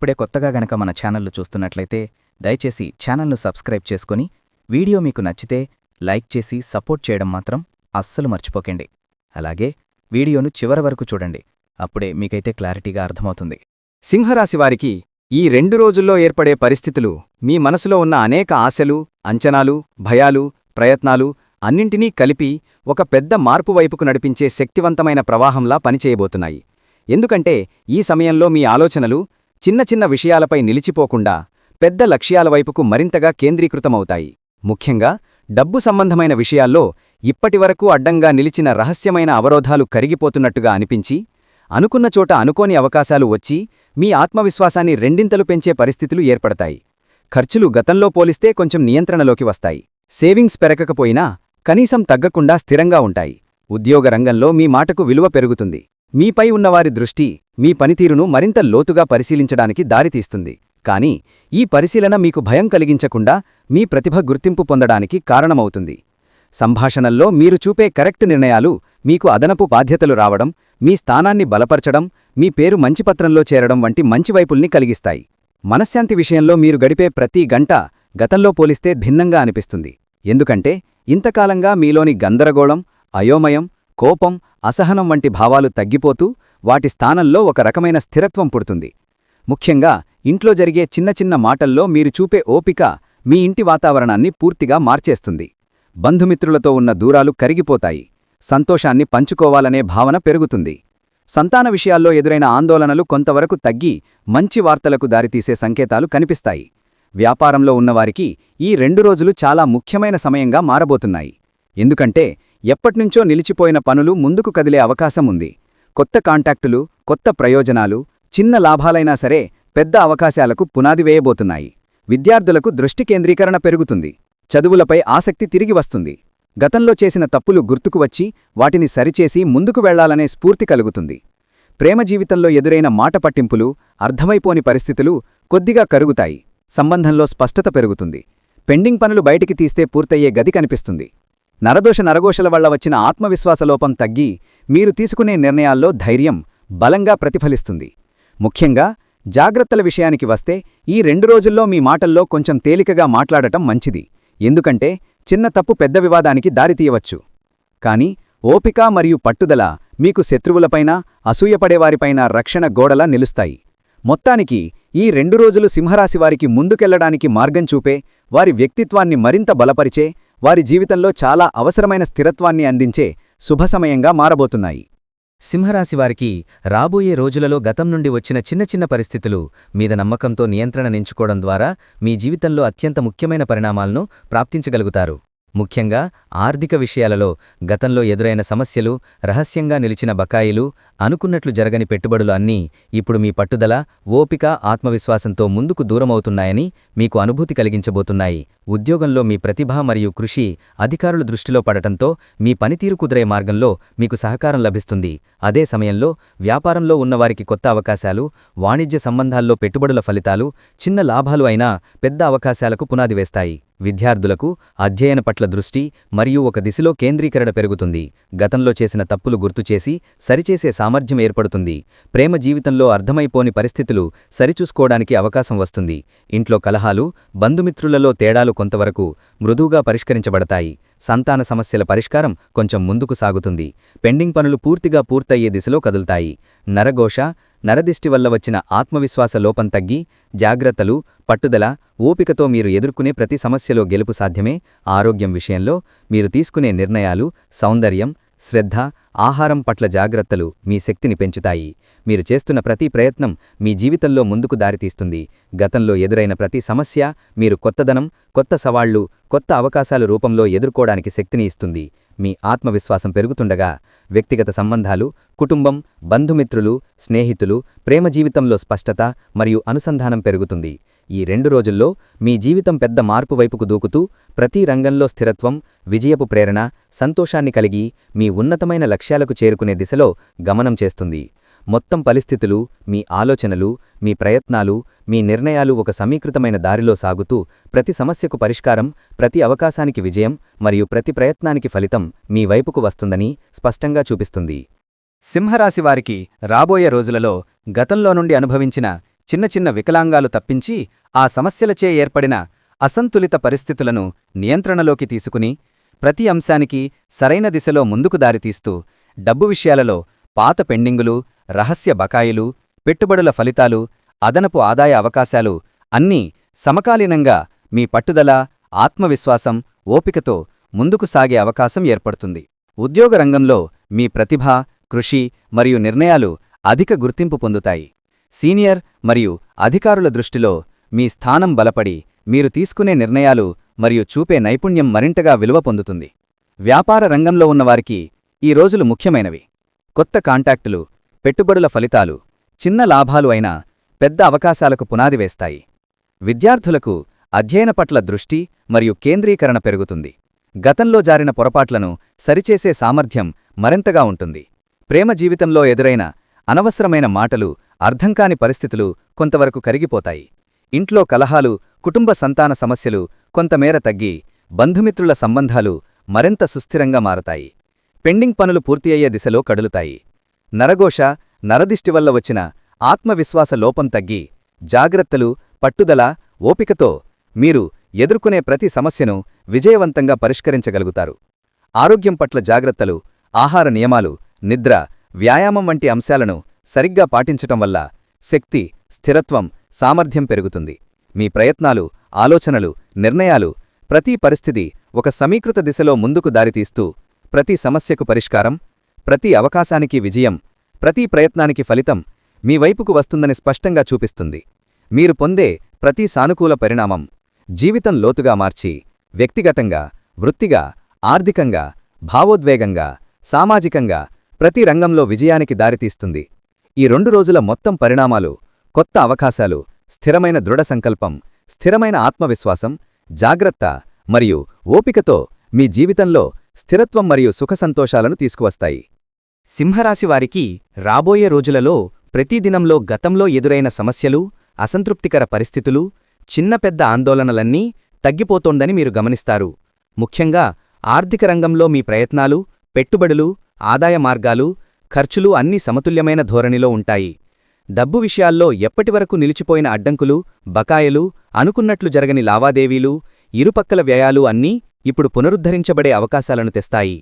ఇప్పుడే కొత్తగా గనక మన ఛానల్ను చూస్తున్నట్లయితే దయచేసి ఛానల్ను సబ్స్క్రైబ్ చేసుకొని వీడియో మీకు నచ్చితే లైక్ చేసి సపోర్ట్ చేయడం మాత్రం అస్సలు మర్చిపోకండి. అలాగే వీడియోను చివరి వరకు చూడండి. అప్పుడే మీకైతే క్లారిటీగా అర్థమవుతుంది. సింహరాశివారికి ఈ రెండు రోజుల్లో ఏర్పడే పరిస్థితులు మీ మనసులో ఉన్న అనేక ఆశలు అంచనాలు భయాలు ప్రయత్నాలు అన్నింటినీ కలిపి ఒక పెద్ద మార్పు వైపుకు నడిపించే శక్తివంతమైన ప్రవాహంలా పనిచేయబోతున్నాయి. ఎందుకంటే ఈ సమయంలో మీ ఆలోచనలు చిన్న చిన్న విషయాలపై నిలిచిపోకుండా పెద్ద లక్ష్యాల వైపుకు మరింతగా కేంద్రీకృతమవుతాయి. ముఖ్యంగా డబ్బు సంబంధమైన విషయాల్లో ఇప్పటివరకు అడ్డంగా నిలిచిన రహస్యమైన అవరోధాలు కరిగిపోతున్నట్టుగా అనిపించి అనుకున్న చోట అనుకోని అవకాశాలు వచ్చి మీ ఆత్మవిశ్వాసాన్ని రెండింతలు పెంచే పరిస్థితులు ఏర్పడతాయి. ఖర్చులు గతంలో పోలిస్తే కొంచెం నియంత్రణలోకి వస్తాయి. సేవింగ్స్ పెరగకపోయినా కనీసం తగ్గకుండా స్థిరంగా ఉంటాయి. ఉద్యోగ రంగంలో మీ మాటకు విలువ పెరుగుతుంది. మీపై ఉన్నవారి దృష్టి మీ పనితీరును మరింత లోతుగా పరిశీలించడానికి దారితీస్తుంది. కానీ ఈ పరిశీలన మీకు భయం కలిగించకుండా మీ ప్రతిభ గుర్తింపు పొందడానికి కారణమవుతుంది. సంభాషణల్లో మీరు చూపే కరెక్ట్ నిర్ణయాలు మీకు అదనపు బాధ్యతలు రావడం మీ స్థానాన్ని బలపరచడం మీ పేరు మంచిపత్రంలో చేరడం వంటి మంచి వైపుల్ని కలిగిస్తాయి. మనశ్శాంతి విషయంలో మీరు గడిపే ప్రతి గంట గతంలో పోలిస్తే భిన్నంగా అనిపిస్తుంది. ఎందుకంటే ఇంతకాలంగా మీలోని గందరగోళం అయోమయం కోపం అసహనం వంటి భావాలు తగ్గిపోతూ వాటి స్థానంలో ఒక రకమైన స్థిరత్వం పుడుతుంది. ముఖ్యంగా ఇంట్లో జరిగే చిన్న చిన్న మాటల్లో మీరు చూపే ఓపిక మీ ఇంటి వాతావరణాన్ని పూర్తిగా మార్చేస్తుంది. బంధుమిత్రులతో ఉన్న దూరాలు కరిగిపోతాయి. సంతోషాన్ని పంచుకోవాలనే భావన పెరుగుతుంది. సంతాన విషయాల్లో ఎదురైన ఆందోళనలు కొంతవరకు తగ్గి మంచి వార్తలకు దారితీసే సంకేతాలు కనిపిస్తాయి. వ్యాపారంలో ఉన్నవారికి ఈ రెండు రోజులు చాలా ముఖ్యమైన సమయంగా మారబోతున్నాయి. ఎందుకంటే ఎప్పట్నుంచో నిలిచిపోయిన పనులు ముందుకు కదిలే అవకాశం ఉంది. కొత్త కాంటాక్టులు కొత్త ప్రయోజనాలు చిన్న లాభాలైనా సరే పెద్ద అవకాశాలకు పునాది వేయబోతున్నాయి. విద్యార్థులకు దృష్టి కేంద్రీకరణ పెరుగుతుంది. చదువులపై ఆసక్తి తిరిగి వస్తుంది. గతంలో చేసిన తప్పులు గుర్తుకు వచ్చి వాటిని సరిచేసి ముందుకు వెళ్ళాలనే స్ఫూర్తి కలుగుతుంది. ప్రేమ జీవితంలో ఎదురైన మాట పట్టింపులు అర్థమైపోని పరిస్థితులు కొద్దిగా కరుగుతాయి. సంబంధంలో స్పష్టత పెరుగుతుంది. పెండింగ్ పనులు బయటికి తీస్తే పూర్తయ్యే గది కనిపిస్తుంది. నరదోష నరఘోషల వల్ల వచ్చిన ఆత్మవిశ్వాసలోపం తగ్గి మీరు తీసుకునే నిర్ణయాల్లో ధైర్యం బలంగా ప్రతిఫలిస్తుంది. ముఖ్యంగా జాగ్రత్తల విషయానికి వస్తే ఈ రెండు రోజుల్లో మీ మాటల్లో కొంచెం తేలికగా మాట్లాడటం మంచిది. ఎందుకంటే చిన్న తప్పు పెద్ద వివాదానికి దారితీయవచ్చు కాని ఓపిక మరియు పట్టుదల మీకు శత్రువులపైన అసూయపడేవారిపైన రక్షణ గోడలా నిలుస్తాయి. మొత్తానికి ఈ రెండు రోజులు సింహరాశివారికి ముందుకెళ్ళడానికి మార్గం చూపే వారి వ్యక్తిత్వాన్ని మరింత బలపరిచే వారి జీవితంలో చాలా అవసరమైన స్థిరత్వాన్ని అందించే శుభసమయంగా మారబోతున్నాయి. సింహరాశివారికి రాబోయే రోజులలో గతం నుండి వచ్చిన చిన్న చిన్న పరిస్థితులు మీద నమ్మకంతో నియంత్రణ నించుకోవడం ద్వారా మీ జీవితంలో అత్యంత ముఖ్యమైన పరిణామాలను ప్రాప్తించగలుగుతారు. ముఖ్యంగా ఆర్థిక విషయాలలో గతంలో ఎదురైన సమస్యలు రహస్యంగా నిలిచిన బకాయిలు అనుకున్నట్లు జరగని పెట్టుబడులు అన్నీ ఇప్పుడు మీ పట్టుదల ఓపిక ఆత్మవిశ్వాసంతో ముందుకు దూరమవుతున్నాయని మీకు అనుభూతి కలిగించబోతున్నాయి. ఉద్యోగంలో మీ ప్రతిభ మరియు కృషి అధికారుల దృష్టిలో పడటంతో మీ పనితీరు కుదిరే మార్గంలో మీకు సహకారం లభిస్తుంది. అదే సమయంలో వ్యాపారంలో ఉన్నవారికి కొత్త అవకాశాలు వాణిజ్య సంబంధాల్లో పెట్టుబడుల ఫలితాలు చిన్న లాభాలు అయినా పెద్ద అవకాశాలకు పునాది వేస్తాయి. విద్యార్థులకు అధ్యయన పట్ల దృష్టి మరియు ఒక దిశలో కేంద్రీకరణ పెరుగుతుంది. గతంలో చేసిన తప్పులు గుర్తుచేసి సరిచేసే సామర్థ్యం ఏర్పడుతుంది. ప్రేమ జీవితంలో అర్థమైపోని పరిస్థితులు సరిచూసుకోవడానికి అవకాశం వస్తుంది. ఇంట్లో కలహాలు బంధుమిత్రులలో తేడాలు కొంతవరకు మృదువుగా పరిష్కరించబడతాయి. సంతాన సమస్యల పరిష్కారం కొంచెం ముందుకు సాగుతుంది. పెండింగ్ పనులు పూర్తిగా పూర్తయ్యే దిశలో కదులుతాయి. నరఘోష నరదిష్టి వల్ల వచ్చిన ఆత్మవిశ్వాస లోపం తగ్గి జాగ్రత్తలు పట్టుదల ఓపికతో మీరు ఎదుర్కొనే ప్రతి సమస్యలో గెలుపు సాధ్యమే. ఆరోగ్యం విషయంలో మీరు తీసుకునే నిర్ణయాలు సౌందర్యం శ్రద్ధ ఆహారం పట్ల జాగ్రత్తలు మీ శక్తిని పెంచుతాయి. మీరు చేస్తున్న ప్రతి ప్రయత్నం మీ జీవితంలో ముందుకు దారితీస్తుంది. గతంలో ఎదురైన ప్రతి సమస్య మీరు కొత్తదనం కొత్త సవాళ్ళు కొత్త అవకాశాలు రూపంలో ఎదుర్కోవడానికి శక్తిని ఇస్తుంది. మీ ఆత్మవిశ్వాసం పెరుగుతుండగా వ్యక్తిగత సంబంధాలు కుటుంబం బంధుమిత్రులు స్నేహితులు ప్రేమ జీవితంలో స్పష్టత మరియు అనుసంధానం పెరుగుతుంది. ఈ రెండు రోజుల్లో మీ జీవితం పెద్ద మార్పు వైపుకు దూకుతూ ప్రతి రంగంలో స్థిరత్వం విజయపు ప్రేరణ సంతోషాన్ని కలిగి మీ ఉన్నతమైన లక్ష్యాలకు చేరుకునే దిశలో గమనం చేస్తుంది. మొత్తం పరిస్థితులు మీ ఆలోచనలు మీ ప్రయత్నాలు మీ నిర్ణయాలు ఒక సమీకృతమైన దారిలో సాగుతూ ప్రతి సమస్యకు పరిష్కారం ప్రతి అవకాశానికి విజయం మరియు ప్రతి ప్రయత్నానికి ఫలితం మీ వైపుకు వస్తుందని స్పష్టంగా చూపిస్తుంది. సింహరాశివారికి రాబోయే రోజులలో గతంలో నుండి అనుభవించిన చిన్న చిన్న వికలాంగాలు తప్పించి ఆ సమస్యలచే ఏర్పడిన అసంతులిత పరిస్థితులను నియంత్రణలోకి తీసుకుని ప్రతి అంశానికి సరైన దిశలో ముందుకు దారితీస్తూ డబ్బు విషయాలలో పాత పెండింగులు రహస్య బకాయిలు పెట్టుబడుల ఫలితాలు అదనపు ఆదాయ అవకాశాలు అన్నీ సమకాలీనంగా మీ పట్టుదల ఆత్మవిశ్వాసం ఓపికతో ముందుకు సాగే అవకాశం ఏర్పడుతుంది. ఉద్యోగ రంగంలో మీ ప్రతిభ కృషి మరియు నిర్ణయాలు అధిక గుర్తింపు పొందుతాయి. సీనియర్ మరియు అధికారుల దృష్టిలో మీ స్థానం బలపడి మీరు తీసుకునే నిర్ణయాలు మరియు చూపే నైపుణ్యం మరింతగా విలువ పొందుతుంది. వ్యాపార రంగంలో ఉన్నవారికి ఈ రోజులు ముఖ్యమైనవి. కొత్త కాంటాక్టులు పెట్టుబడుల ఫలితాలు చిన్న లాభాలు అయినా పెద్ద అవకాశాలకు పునాది వేస్తాయి. విద్యార్థులకు అధ్యయన పట్ల దృష్టి మరియు కేంద్రీకరణ పెరుగుతుంది. గతంలో జారిన పొరపాట్లను సరిచేసే సామర్థ్యం మరింతగా ఉంటుంది. ప్రేమ జీవితంలో ఎదురైన అనవసరమైన మాటలు అర్థంకాని పరిస్థితులు కొంతవరకు కరిగిపోతాయి. ఇంట్లో కలహాలు కుటుంబ సంతాన సమస్యలు కొంతమేర తగ్గి బంధుమిత్రుల సంబంధాలు మరింత సుస్థిరంగా మారతాయి. పెండింగ్ పనులు పూర్తి అయ్యే దిశలో కడులుతాయి నరఘోష నరదిష్టి వల్ల వచ్చిన ఆత్మవిశ్వాస లోపం తగ్గి జాగ్రత్తలు పట్టుదల ఓపికతో మీరు ఎదుర్కొనే ప్రతి సమస్యను విజయవంతంగా పరిష్కరించగలుగుతారు. ఆరోగ్యం పట్ల జాగ్రత్తలు ఆహార నియమాలు నిద్ర వ్యాయామం వంటి అంశాలను సరిగ్గా పాటించటం వల్ల శక్తి స్థిరత్వం సామర్థ్యం పెరుగుతుంది. మీ ప్రయత్నాలు ఆలోచనలు నిర్ణయాలు ప్రతి పరిస్థితి ఒక సమీకృత దిశలో ముందుకు దారితీస్తూ ప్రతి సమస్యకు పరిష్కారం ప్రతి అవకాశానికి విజయం ప్రతి ప్రయత్నానికి ఫలితం మీ వైపుకు వస్తుందని స్పష్టంగా చూపిస్తుంది. మీరు పొందే ప్రతి సానుకూల పరిణామం జీవితం లోతుగా మార్చి వ్యక్తిగతంగా వృత్తిగా ఆర్థికంగా భావోద్వేగంగా సామాజికంగా ప్రతి రంగంలో విజయానికి దారితీస్తుంది. ఈ రెండు రోజుల మొత్తం పరిణామాలు కొత్త అవకాశాలు స్థిరమైన దృఢ సంకల్పం స్థిరమైన ఆత్మవిశ్వాసం జాగ్రత్త మరియు ఓపికతో మీ జీవితంలో స్థిరత్వం మరియు సుఖసంతోషాలను తీసుకువస్తాయి. సింహరాశివారికి రాబోయే రోజులలో ప్రతిదినంలో గతంలో ఎదురైన సమస్యలు అసంతృప్తికర పరిస్థితులు చిన్న పెద్ద ఆందోళనలన్నీ తగ్గిపోతోందని మీరు గమనిస్తారు. ముఖ్యంగా ఆర్థిక రంగంలో మీ ప్రయత్నాలు పెట్టుబడులు ఆదాయ మార్గాలు ఖర్చులు అన్నీ సమతుల్యమైన ధోరణిలో ఉంటాయి. డబ్బు విషయాల్లో ఎప్పటివరకు నిలిచిపోయిన అడ్డంకులు బకాయలు అనుకున్నట్లు జరగని లావాదేవీలు ఇరుపక్కల వ్యయాలు అన్నీ ఇప్పుడు పునరుద్ధరించబడే అవకాశాలను తెస్తాయి.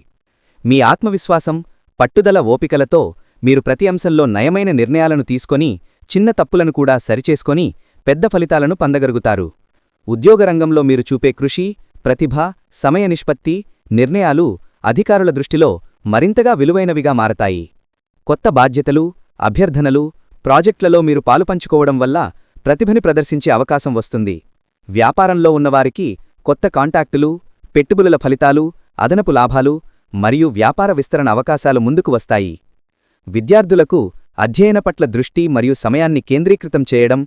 మీ ఆత్మవిశ్వాసం పట్టుదల ఓపికలతో మీరు ప్రతి అంశంలో నయమైన నిర్ణయాలను తీసుకొని చిన్న తప్పులను కూడా సరిచేసుకొని పెద్ద ఫలితాలను పొందగలుగుతారు ఉద్యోగరంగంలో మీరు చూపే కృషి ప్రతిభ సమయ నిష్పత్తి నిర్ణయాలు అధికారుల దృష్టిలో మరింతగా విలువైనవిగా మారతాయి. కొత్త బాధ్యతలు అభ్యర్థనలు ప్రాజెక్టులలో మీరు పాలుపంచుకోవడం వల్ల ప్రతిభని ప్రదర్శించే అవకాశం వస్తుంది. వ్యాపారంలో ఉన్నవారికి కొత్త కాంటాక్టులు పెట్టుబడుల ఫలితాలు అదనపు లాభాలు మరియు వ్యాపార విస్తరణ అవకాశాలు ముందుకు వస్తాయి. విద్యార్థులకు అధ్యయన పట్ల దృష్టి మరియు సమయాన్ని కేంద్రీకృతం చేయడం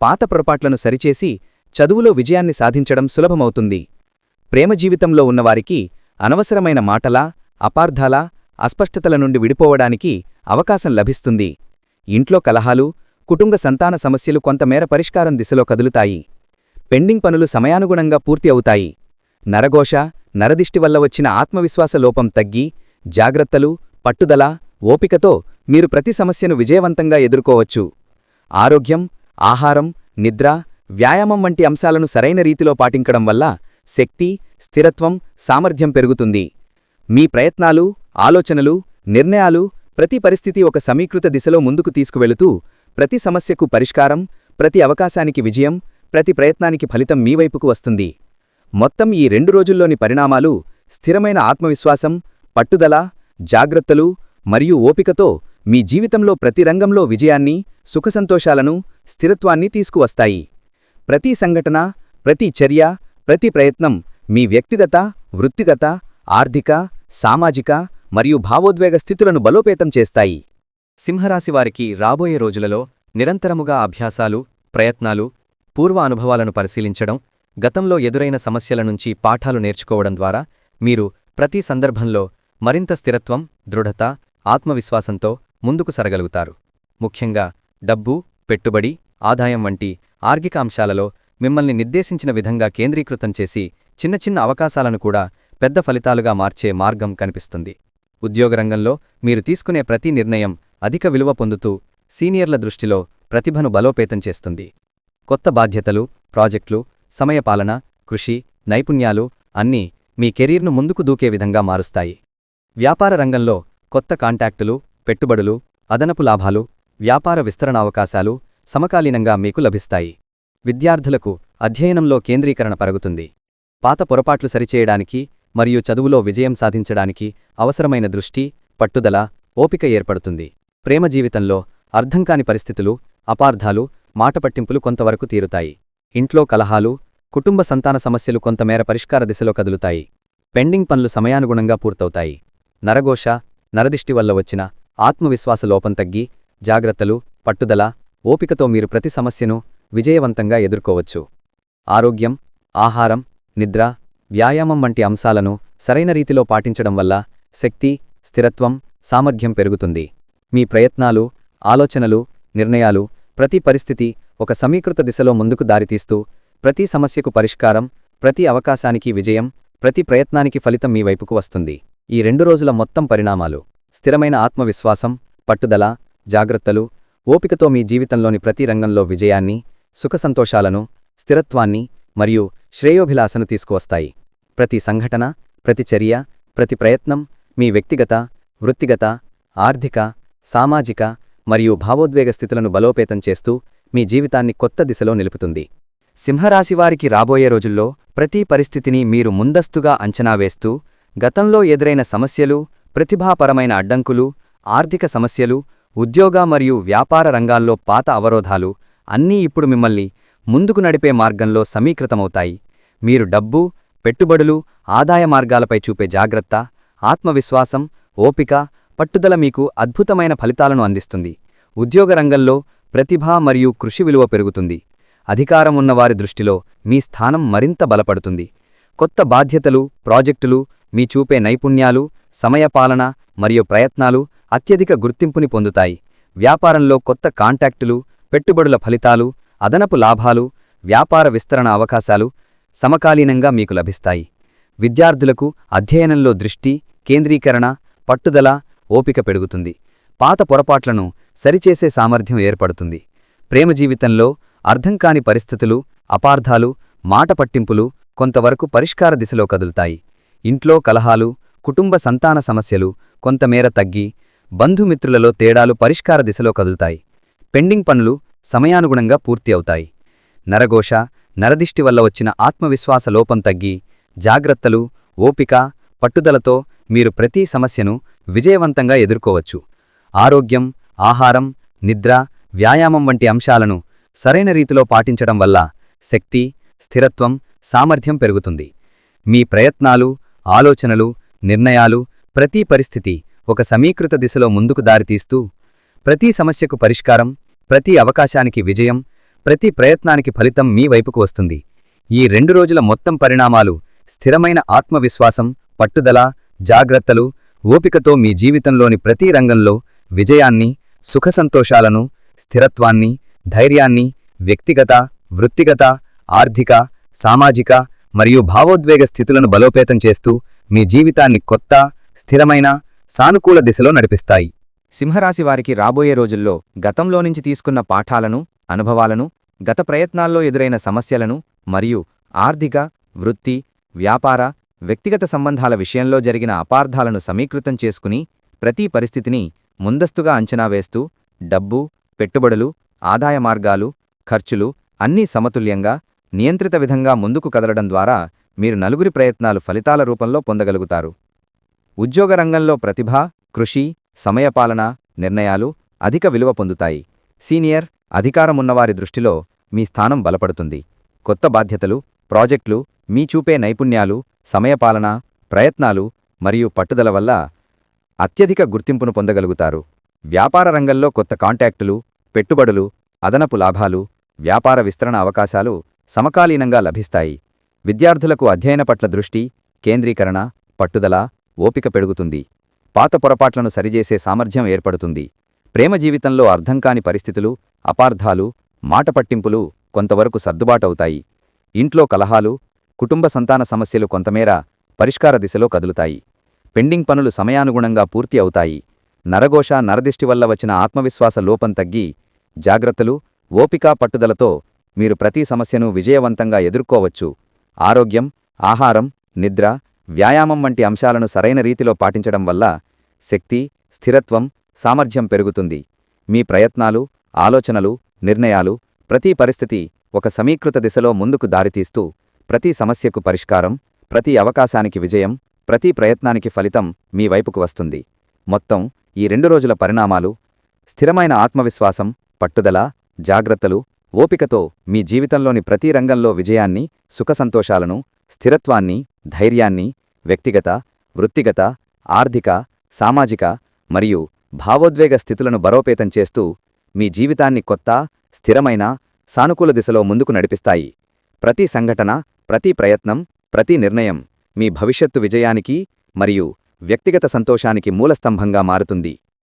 పాత పొరపాట్లను సరిచేసి చదువులో విజయాన్ని సాధించడం సులభమవుతుంది. ప్రేమ జీవితంలో ఉన్నవారికి అనవసరమైన మాటలా అపార్థాల అస్పష్టతల నుండి విడిపోవడానికి అవకాశం లభిస్తుంది. ఇంట్లో కలహాలు కుటుంబ సంతాన సమస్యలు కొంతమేర పరిష్కారం దిశలో కదులుతాయి. పెండింగ్ పనులు సమయానుగుణంగా పూర్తి అవుతాయి. నరఘోష నరదిష్టి వల్ల వచ్చిన ఆత్మవిశ్వాస లోపం తగ్గి జాగ్రత్తలు పట్టుదల ఓపికతో మీరు ప్రతి సమస్యను విజయవంతంగా ఎదుర్కోవచ్చు. ఆరోగ్యం ఆహారం నిద్ర వ్యాయామం వంటి అంశాలను సరైన రీతిలో పాటించడం వల్ల శక్తి స్థిరత్వం సామర్థ్యం పెరుగుతుంది. మీ ప్రయత్నాలు ఆలోచనలు నిర్ణయాలు ప్రతి పరిస్థితి ఒక సమీకృత దిశలో ముందుకు తీసుకువెళుతూ ప్రతి సమస్యకు పరిష్కారం ప్రతి అవకాశానికి విజయం ప్రతి ప్రయత్నానికి ఫలితం మీ వైపుకు వస్తుంది. మొత్తం ఈ రెండు రోజుల్లోని పరిణామాలు స్థిరమైన ఆత్మవిశ్వాసం పట్టుదల జాగ్రత్తలు మరియు ఓపికతో మీ జీవితంలో ప్రతి రంగంలో విజయాన్ని సుఖసంతోషాలను స్థిరత్వాన్ని తీసుకువస్తాయి. ప్రతి సంఘటన ప్రతి చర్య ప్రతి ప్రయత్నం మీ వ్యక్తిగత వృత్తిగత ఆర్థిక సామాజిక మరియు భావోద్వేగ స్థితులను బలోపేతం చేస్తాయి. సింహరాశివారికి రాబోయే రోజులలో నిరంతరముగా అభ్యాసాలు ప్రయత్నాలు పూర్వ అనుభవాలను పరిశీలించడం గతంలో ఎదురైన సమస్యల నుంచి పాఠాలు నేర్చుకోవడం ద్వారా మీరు ప్రతి సందర్భంలో మరింత స్థిరత్వం దృఢత ఆత్మవిశ్వాసంతో ముందుకు సరగలుగుతారు. ముఖ్యంగా డబ్బు పెట్టుబడి ఆదాయం వంటి ఆర్గికాంశాలలో మిమ్మల్ని నిర్దేశించిన విధంగా కేంద్రీకృతం చేసి చిన్న చిన్న అవకాశాలను కూడా పెద్ద ఫలితాలుగా మార్చే మార్గం కనిపిస్తుంది. ఉద్యోగ రంగంలో మీరు తీసుకునే ప్రతి నిర్ణయం అధిక విలువ పొందుతూ సీనియర్ల దృష్టిలో ప్రతిభను బలోపేతం చేస్తుంది. కొత్త బాధ్యతలు ప్రాజెక్టులు సమయపాలన కృషి నైపుణ్యాలు అన్నీ మీ కెరీర్ను ముందుకు దూకే విధంగా మారుస్తాయి. వ్యాపార రంగంలో కొత్త కాంటాక్టులు పెట్టుబడులు అదనపు లాభాలు వ్యాపార విస్తరణ అవకాశాలు సమకాలీనంగా మీకు లభిస్తాయి. విద్యార్థులకు అధ్యయనంలో కేంద్రీకరణ పరుగుతుంది. పాత పొరపాట్లు సరిచేయడానికి మరియు చదువులో విజయం సాధించడానికి అవసరమైన దృష్టి పట్టుదల ఓపిక ఏర్పడుతుంది. ప్రేమ జీవితంలో అర్థంకాని పరిస్థితులు అపార్థాలు మాటపట్టింపులు కొంతవరకు తీరుతాయి. ఇంట్లో కలహాలు కుటుంబ సంతాన సమస్యలు కొంతమేర పరిష్కార దిశలో కదులుతాయి. పెండింగ్ పనులు సమయానుగుణంగా పూర్తవుతాయి. నరఘోష నరదిష్టి వల్ల వచ్చిన ఆత్మవిశ్వాస లోపం తగ్గి జాగ్రత్తలు పట్టుదల ఓపికతో మీరు ప్రతి సమస్యను విజయవంతంగా ఎదుర్కోవచ్చు. ఆరోగ్యం ఆహారం నిద్ర వ్యాయామం వంటి అంశాలను సరైన రీతిలో పాటించడం వల్ల శక్తి స్థిరత్వం సామర్థ్యం పెరుగుతుంది. మీ ప్రయత్నాలు ఆలోచనలు నిర్ణయాలు ప్రతి పరిస్థితి ఒక సమీకృత దిశలో ముందుకు దారితీస్తూ ప్రతి సమస్యకు పరిష్కారం ప్రతి అవకాశానికి విజయం ప్రతి ప్రయత్నానికి ఫలితం మీ వైపుకు వస్తుంది. ఈ రెండు రోజుల మొత్తం పరిణామాలు స్థిరమైన ఆత్మవిశ్వాసం పట్టుదల జాగ్రత్తలు ఓపికతో మీ జీవితంలోని ప్రతి రంగంలో విజయాన్ని సుఖసంతోషాలను స్థిరత్వాన్ని మరియు శ్రేయోభిలాసను తీసుకువస్తాయి. ప్రతి సంఘటన ప్రతి చర్య ప్రతి ప్రయత్నం మీ వ్యక్తిగత వృత్తిగత ఆర్థిక సామాజిక మరియు భావోద్వేగ స్థితులను బలోపేతం చేస్తూ మీ జీవితాన్ని కొత్త దిశలో నిలుపుతుంది. సింహరాశివారికి రాబోయే రోజుల్లో ప్రతి పరిస్థితిని మీరు ముందస్తుగా అంచనా వేస్తూ గతంలో ఎదురైన సమస్యలు ప్రతిభాపరమైన అడ్డంకులు ఆర్థిక సమస్యలు ఉద్యోగ మరియు వ్యాపార రంగాల్లో పాత అవరోధాలు అన్నీ ఇప్పుడు మిమ్మల్ని ముందుకు నడిపే మార్గంలో సమీకృతమవుతాయి. మీరు డబ్బు పెట్టుబడులు ఆదాయ మార్గాలపై చూపే జాగ్రత్త ఆత్మవిశ్వాసం ఓపిక పట్టుదల మీకు అద్భుతమైన ఫలితాలను అందిస్తుంది. ఉద్యోగ రంగంలో ప్రతిభ మరియు కృషి విలువ పెరుగుతుంది. అధికారం ఉన్నవారి దృష్టిలో మీ స్థానం మరింత బలపడుతుంది. కొత్త బాధ్యతలు ప్రాజెక్టులు మీ చూపే నైపుణ్యాలు సమయపాలన మరియు ప్రయత్నాలు అత్యధిక గుర్తింపుని పొందుతాయి. వ్యాపారంలో కొత్త కాంటాక్టులు పెట్టుబడుల ఫలితాలు అదనపు లాభాలు వ్యాపార విస్తరణ అవకాశాలు సమకాలీనంగా మీకు లభిస్తాయి. విద్యార్థులకు అధ్యయనంలో దృష్టి కేంద్రీకరణ పట్టుదల ఓపిక పెరుగుతుంది. పాత పొరపాట్లను సరిచేసే సామర్థ్యం ఏర్పడుతుంది. ప్రేమ జీవితంలో అర్థంకాని పరిస్థితులు అపార్థాలు మాట పట్టింపులు కొంతవరకు పరిష్కార దిశలో కదులుతాయి. ఇంట్లో కలహాలు కుటుంబ సంతాన సమస్యలు కొంతమేర తగ్గి బంధుమిత్రులలో తేడాలు పరిష్కార దిశలో కదులుతాయి. పెండింగ్ పనులు సమయానుగుణంగా పూర్తి అవుతాయి. నరఘోష నరదిష్టి వల్ల వచ్చిన ఆత్మవిశ్వాస లోపం తగ్గి జాగ్రత్తలు ఓపిక పట్టుదలతో మీరు ప్రతి సమస్యను విజయవంతంగా ఎదుర్కోవచ్చు. ఆరోగ్యం ఆహారం నిద్ర వ్యాయామం వంటి అంశాలను సరైన రీతిలో పాటించడం వల్ల శక్తి స్థిరత్వం సామర్థ్యం పెరుగుతుంది. మీ ప్రయత్నాలు ఆలోచనలు నిర్ణయాలు ప్రతి పరిస్థితి ఒక సమీకృత దిశలో ముందుకు దారితీస్తూ ప్రతి సమస్యకు పరిష్కారం ప్రతి అవకాశానికి విజయం ప్రతి ప్రయత్నానికి ఫలితం మీ వైపుకు వస్తుంది. ఈ రెండు రోజుల మొత్తం పరిణామాలు స్థిరమైన ఆత్మవిశ్వాసం పట్టుదల జాగ్రత్తలు ఓపికతో మీ జీవితంలోని ప్రతి రంగంలో విజయాన్ని సుఖసంతోషాలను స్థిరత్వాన్ని ధైర్యాన్ని వ్యక్తిగత వృత్తిగత ఆర్థిక సామాజిక మరియు భావోద్వేగ స్థితులను బలోపేతం చేస్తూ మీ జీవితాన్ని కొత్త స్థిరమైన సానుకూల దిశలో నడిపిస్తాయి. సింహరాశివారికి రాబోయే రోజుల్లో గతంలో నుంచి తీసుకున్న పాఠాలను అనుభవాలను గత ప్రయత్నాల్లో ఎదురైన సమస్యలను మరియు ఆర్థిక వృత్తి వ్యాపార వ్యక్తిగత సంబంధాల విషయంలో జరిగిన అపార్థాలను సమీకృతం చేసుకుని ప్రతి పరిస్థితిని ముందస్తుగా అంచనా వేస్తూ డబ్బు పెట్టుబడులు ఆదాయ మార్గాలు ఖర్చులు అన్నీ సమతుల్యంగా నియంత్రిత విధంగా ముందుకు కదలడం ద్వారా మీరు నలుగురి ప్రయత్నాలు ఫలితాల రూపంలో పొందగలుగుతారు. ఉద్యోగ రంగంలో ప్రతిభ కృషి సమయపాలన నిర్ణయాలు అధిక విలువ పొందుతాయి. సీనియర్ అధికారమున్నవారి దృష్టిలో మీ స్థానం బలపడుతుంది. కొత్త బాధ్యతలు ప్రాజెక్టులు మీ చూపే నైపుణ్యాలు సమయపాలన ప్రయత్నాలు మరియు పట్టుదల వల్ల అత్యధిక గుర్తింపును పొందగలుగుతారు. వ్యాపార రంగంలో కొత్త కాంటాక్టులు పెట్టుబడులు అదనపు లాభాలు వ్యాపార విస్తరణ అవకాశాలు సమకాలీనంగా లభిస్తాయి. విద్యార్థులకు అధ్యయన పట్ల దృష్టి కేంద్రీకరణ పట్టుదల ఓపిక పెరుగుతుంది. పాత పొరపాట్లను సరిచేసే సామర్థ్యం ఏర్పడుతుంది. ప్రేమ జీవితంలో అర్థంకాని పరిస్థితులు అపార్థాలు మాటపట్టింపులు కొంతవరకు సర్దుబాటవుతాయి. ఇంట్లో కలహాలు కుటుంబ సంతాన సమస్యలు కొంతమేర పరిష్కార దిశలో కదులుతాయి. పెండింగ్ పనులు సమయానుగుణంగా పూర్తి అవుతాయి. నరఘోష నరదిష్టి వల్ల వచ్చిన ఆత్మవిశ్వాస లోపం తగ్గి జాగ్రత్తలు ఓపికా పట్టుదలతో మీరు ప్రతి సమస్యను విజయవంతంగా ఎదుర్కోవచ్చు. ఆరోగ్యం ఆహారం నిద్ర వ్యాయామం వంటి అంశాలను సరైన రీతిలో పాటించడం వల్ల శక్తి స్థిరత్వం సామర్థ్యం పెరుగుతుంది. మీ ప్రయత్నాలు ఆలోచనలు నిర్ణయాలు ప్రతి పరిస్థితి ఒక సమీకృత దిశలో ముందుకు దారితీస్తూ ప్రతి సమస్యకు పరిష్కారం ప్రతి అవకాశానికి విజయం ప్రతి ప్రయత్నానికి ఫలితం మీ వైపుకు వస్తుంది. మొత్తం ఈ రెండు రోజుల పరిణామాలు స్థిరమైన ఆత్మవిశ్వాసం పట్టుదల జాగ్రత్తలు ఓపికతో మీ జీవితంలోని ప్రతి రంగంలో విజయాన్ని సుఖసంతోషాలను స్థిరత్వాన్ని ధైర్యాన్ని వ్యక్తిగత వృత్తిగత ఆర్థిక సామాజిక మరియు భావోద్వేగ స్థితులను బలోపేతం చేస్తూ మీ జీవితాన్ని కొత్త స్థిరమైన సానుకూల దిశలో ముందుకు నడిపిస్తాయి. ప్రతి సంఘటన ప్రతి ప్రయత్నం ప్రతి నిర్ణయం మీ భవిష్యత్తు విజయానికి మరియు వ్యక్తిగత సంతోషానికి మూలస్తంభంగా మారుతుంది.